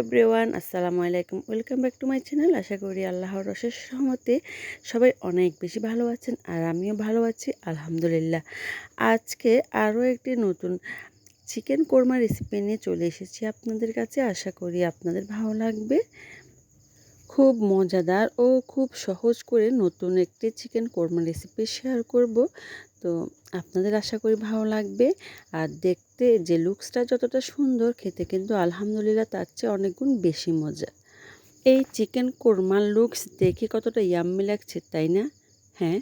Everyone, আসসালামু আলাইকুম। Welcome back to my channel. আশা করি আল্লাহর রসের সহমতে সবাই অনেক বেশি ভালো আছেন আর আমিও ভালো আছি, আলহামদুলিল্লাহ। আজকে আরও একটি নতুন চিকেন কোরমা রেসিপি নিয়ে চলে এসেছি আপনাদের কাছে। আশা করি আপনাদের ভালো লাগবে। খুব মজাদার ও খুব সহজ করে নতুন একটি চিকেন কোরমা রেসিপি শেয়ার করব। তো আপনাদের আশা করি ভালো লাগবে। আর দেখতে যে লুকসটা যতটা সুন্দর, খেতে কিন্তু আলহামদুলিল্লাহ তার চেয়ে অনেক গুণ বেশি মজা। এই চিকেন কোরমার লুকস দেখে কতটা ইয়াম্মি লাগছে, তাই না? হ্যাঁ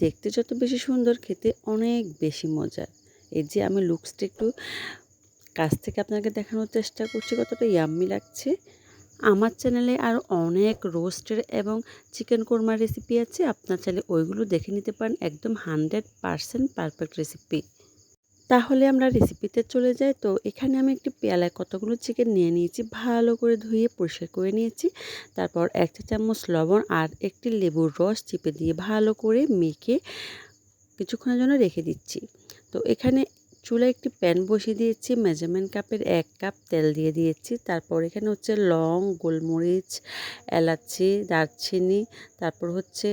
দেখতে যত বেশি সুন্দর, খেতে অনেক বেশি মজা এই যে আমি লুকসটা একটু কাছ থেকে আপনাকে দেখানোর চেষ্টা করছি কতটা ইয়াম্মি লাগছে। আমার চ্যানেলে আরও অনেক রোস্টের এবং চিকেন কোরমার রেসিপি আছে। আপনার চাইলে ওইগুলো দেখে নিতে পারেন। একদম হানড্রেড পারসেন্ট পারফেক্ট রেসিপি তাহলে আমরা রেসিপিতে চলে যাই। তো এখানে আমি একটি পেয়ালায় কতগুলো চিকেন নিয়ে নিয়েছি, ভালো করে ধুয়ে পরিষ্কার করে নিয়েছি। তারপর এক চা চামচ লবণ আর একটি লেবুর রস চিপে দিয়ে ভালো করে মেখে কিছুক্ষণের জন্য রেখে দিচ্ছি। তো এখানে চুলায় একটি প্যান বসিয়ে দিয়েছি, মেজারমেন্ট কাপের এক কাপ তেল দিয়ে দিয়েছি। তারপর এখানে হচ্ছে লং, গোলমরিচ, এলাচি, দারচিনি, তারপর হচ্ছে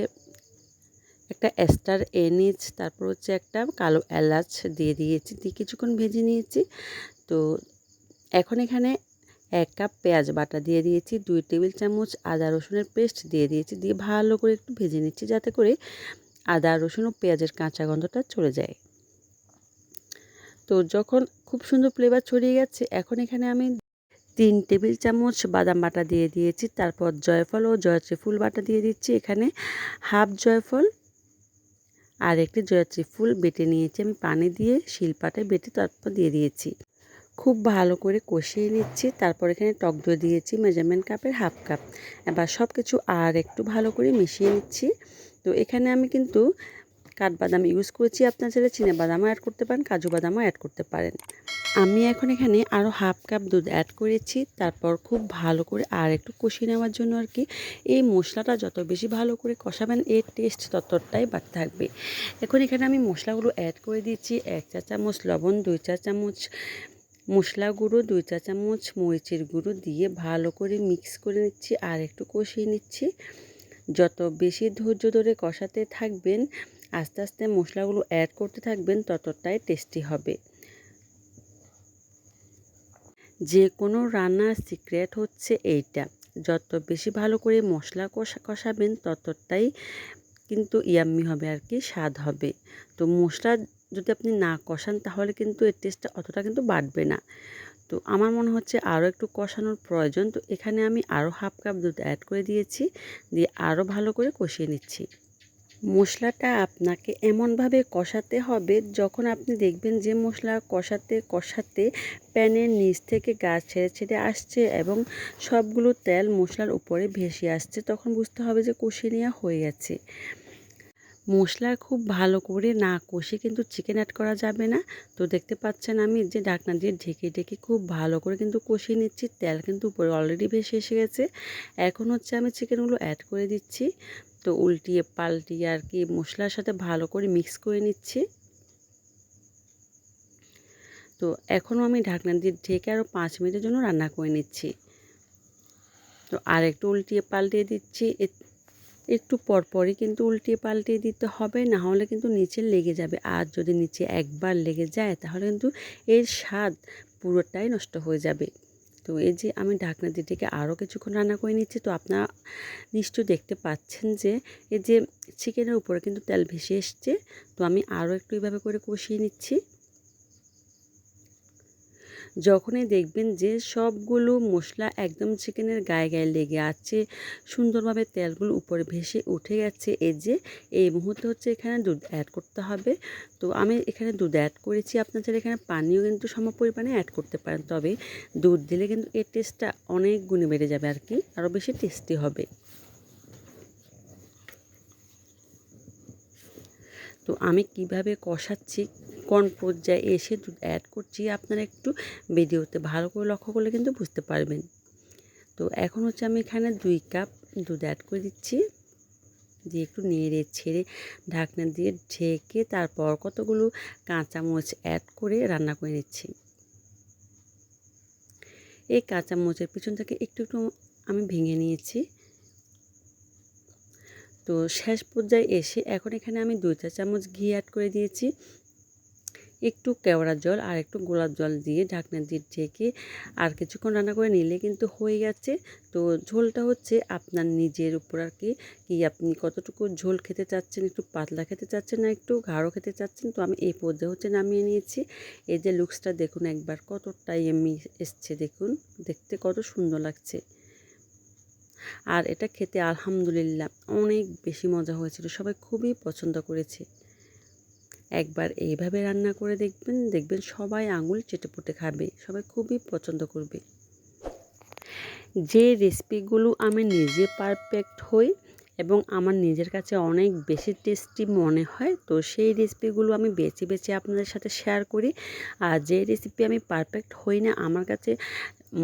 একটা এস্টার এনিচ, তারপর হচ্ছে একটা কালো এলাচ দিয়ে দিয়েছি, দিয়ে কিছুক্ষণ ভেজে নিয়েছি। তো এখন এখানে এক কাপ পেঁয়াজ বাটা দিয়ে দিয়েছি, দুই টেবিল চামচ আদা রসুনের পেস্ট দিয়ে দিয়েছি, দিয়ে ভালো করে একটু ভেজে নিচ্ছি যাতে করে আদা, রসুন ও পেঁয়াজের কাঁচা গন্ধটা চলে যায়। তো যখন খুব সুন্দর ফ্লেভার ছড়িয়ে গেছে, এখন এখানে আমি তিন টেবিল চামচ বাদাম বাটা দিয়ে দিয়েছি, তারপর জয়ফল ও জয়ত্রী ফুল বাটা দিয়ে দিচ্ছি। এখানে হাফ জয়ফল আর একটি জয়ত্রী ফুল বেটে নিয়েছি। আমি পানি দিয়ে শিলপাটায় বেটে তারপর দিয়ে দিয়েছি। খুব ভালো করে কষিয়ে নিচ্ছি, তারপর এখানে টক দই দিয়েছি মেজারমেন্ট কাপের হাফ কাপ এবার সব কিছু আর একটু ভালো করে মিশিয়ে নিচ্ছি। তো এখানে আমি কিন্তু কাঠবাদাম ইউজ করেছি আপনার চাইলে চিনে বাদামও অ্যাড করতে পারেন, কাজু বাদামও অ্যাড করতে পারেন। আমি এখন এখানে আরও হাফ কাপ দুধ অ্যাড করেছি, তারপর খুব ভালো করে আর একটু কষিয়ে নেওয়ার জন্য আর কি। এই মশলাটা যত বেশি ভালো করে কষাবেন, এর টেস্ট ততটাই বাড়তে থাকবে। এখন এখানে আমি মশলাগুলো অ্যাড করে দিচ্ছি, এক চা চামচ লবণ, দুই চা চামচ মশলা গুঁড়ো, দুই চা চামচ মরিচের গুঁড়ো দিয়ে ভালো করে মিক্স করে নিচ্ছি আর একটু কষিয়ে নিচ্ছি। যত বেশি ধৈর্য ধরে কষাতে থাকবেন আস্তে আস্তে মশলাগুলো অ্যাড করতে থাকবেন ততটাই টেস্টি হবে। যে কোনো রান্নার সিক্রেট হচ্ছে এইটা। যত বেশি ভালো করে মশলা কষা, কষাবেন ততটাই কিন্তু ইয়াম্মি হবে আর কি, স্বাদ হবে। তো মশলা যদি আপনি না কষান তাহলে কিন্তু এর টেস্টটা অতটা কিন্তু বাড়বে না। তো আমার মনে হচ্ছে আরও একটু কষানোর প্রয়োজন। তো এখানে আমি আরও হাফ কাপ দুধ অ্যাড করে দিয়েছি। দিয়ে আরও ভালো করে কষিয়ে নিচ্ছি। মশলাটা আপনাকে এমনভাবে কষাতে হবে যখন আপনি দেখবেন যে মশলা কষাতে কষাতে প্যানের নিচ থেকে গাছ ছেড়ে ছেড়ে আসছে এবং সবগুলো তেল মশলার উপরে ভেসে আসছে, তখন বুঝতে হবে যে কষিয়ে নেওয়া হয়ে গেছে। মশলা খুব ভালো করে না কষে কিন্তু চিকেন অ্যাড করা যাবে না। তো দেখতে পাচ্ছেন আমি যে ডাকনা দিয়ে ঢেকে ঢেকে খুব ভালো করে কিন্তু কষিয়ে নিচ্ছি, তেল কিন্তু উপরে অলরেডি ভেসে এসে গেছে। এখন হচ্ছে আমি চিকেনগুলো অ্যাড করে দিচ্ছি। তো উল্টিয়ে পাল্টিয়ে আর কি মশলার সাথে ভালো করে মিক্স করে নিচ্ছি। তো এখনও আমি ঢাকনা দিয়ে ঢেকে আরও পাঁচ মিনিটের জন্য রান্না করে নিচ্ছি। তো আর একটু উল্টিয়ে পাল্টিয়ে দিচ্ছি। একটু পরপরই কিন্তু উল্টিয়ে পাল্টিয়ে দিতে হবে, না হলে কিন্তু নিচে লেগে যাবে। আর যদি নিচে একবার লেগে যায়, তাহলে কিন্তু এর স্বাদ পুরোটাই নষ্ট হয়ে যাবে। তো এই যে আমি ঢাকনা দিয়ে ডেকে আরও কিছুক্ষণ রান্না করে নিচ্ছি, তো আপনারা নিশ্চয়ই দেখতে পাচ্ছেন যে এই যে চিকেনের উপরে কিন্তু তেল ভেসে এসছে, তো আমি আরও একটু এইভাবে করে কষিয়ে নিচ্ছি। যখনই দেখবেন যে সবগুলো মশলা একদম চিকেনের গায়ে গায়ে লেগে আছে, সুন্দরভাবে তেলগুলো উপরে ভেসে উঠে গেছে, এই যে এই মুহূর্তে হচ্ছে এখানে দুধ অ্যাড করতে হবে। তো আমি এখানে দুধ অ্যাড করেছি আপনাদের এখানে পানিও কিন্তু সম পরিমাণে অ্যাড করতে পারেন, তবে দুধ দিলে কিন্তু এর টেস্টটা অনেক গুণে বেড়ে যাবে আর কি, আরও বেশি টেস্টি হবে। তো আমি কীভাবে কষাচ্ছি কোন পর্যায়ে এসে দুধ অ্যাড করছি। আপনারা একটু ভিডিওতে ভালো করে লক্ষ্য করলে কিন্তু বুঝতে পারবেন। তো এখন হচ্ছে আমি এখানে দুই কাপ দুধ অ্যাড করে দিচ্ছি। দিয়ে একটু নেড়ে ছেড়ে ঢাকনা দিয়ে ঢেকে তারপর কতগুলো কাঁচামরিচ অ্যাড করে রান্না করে নিচ্ছি। এই কাঁচামরিচের পিছন থেকে একটু একটু আমি ভেঙে নিয়েছি। তো শেষ পর্যায়ে এসে এখন এখানে আমি দুই চা চামচ ঘি অ্যাড করে দিয়েছি। একটু কেওড়া জল আর একটু গোলাপ জল দিয়ে ঢাকনা দিয়ে ঢেকে আর কিছুক্ষণ রান্না করে নিলে কিন্তু হয়ে গেছে। তো ঝোলটা হচ্ছে আপনার নিজের উপর আর কি কি আপনি কতটুকু ঝোল খেতে চাচ্ছেন, একটু পাতলা খেতে চাচ্ছেন না একটু গাঢ় খেতে চাচ্ছেন? তো আমি এই পর্যায়ে হচ্ছে নামিয়ে নিয়েছি। এই যে লুকসটা দেখুন একবার, কতটাই এমনি এসছে দেখুন, দেখতে কত সুন্দর লাগছে। আর এটা খেতে আলহামদুলিল্লাহ অনেক বেশি মজা হয়েছিল, সবাই খুবই পছন্দ করেছে। একবার এইভাবে রান্না করে দেখবেন দেখবেন সবাই আঙুল চেটেপুটে খাবে, সবাই খুবই পছন্দ করবে। যে রেসিপিগুলো আমি নিজে পারফেক্ট হই এবং আমার নিজের কাছে অনেক বেশি টেস্টি মনে হয়। তো সেই রেসিপিগুলো আমি বেছে বেছে আপনাদের সাথে শেয়ার করি। আর যে রেসিপি আমি পারফেক্ট হই না, আমার কাছে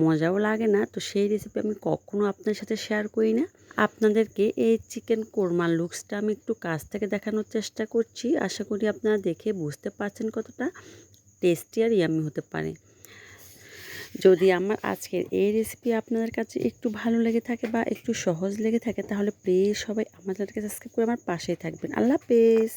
মজাও লাগে না, তো সেই রেসিপি আমি কখনও আপনার সাথে শেয়ার করি না। আপনাদেরকে এই চিকেন কোরমার লুকসটা আমি একটু কাছ থেকে দেখানোর চেষ্টা করছি। আশা করি আপনারা দেখে বুঝতে পারছেন কতটা টেস্টি আর ইয়ামি হতে পারে। যদি আমার আজকের এই রেসিপি আপনাদের কাছে একটু ভালো লেগে থাকে বা একটু সহজ লেগে থাকে, তাহলে প্লিজ সবাই আমাদেরকে সাবস্ক্রাইব করে আমার পাশেই থাকবেন। আল্লাহ হাফেজ।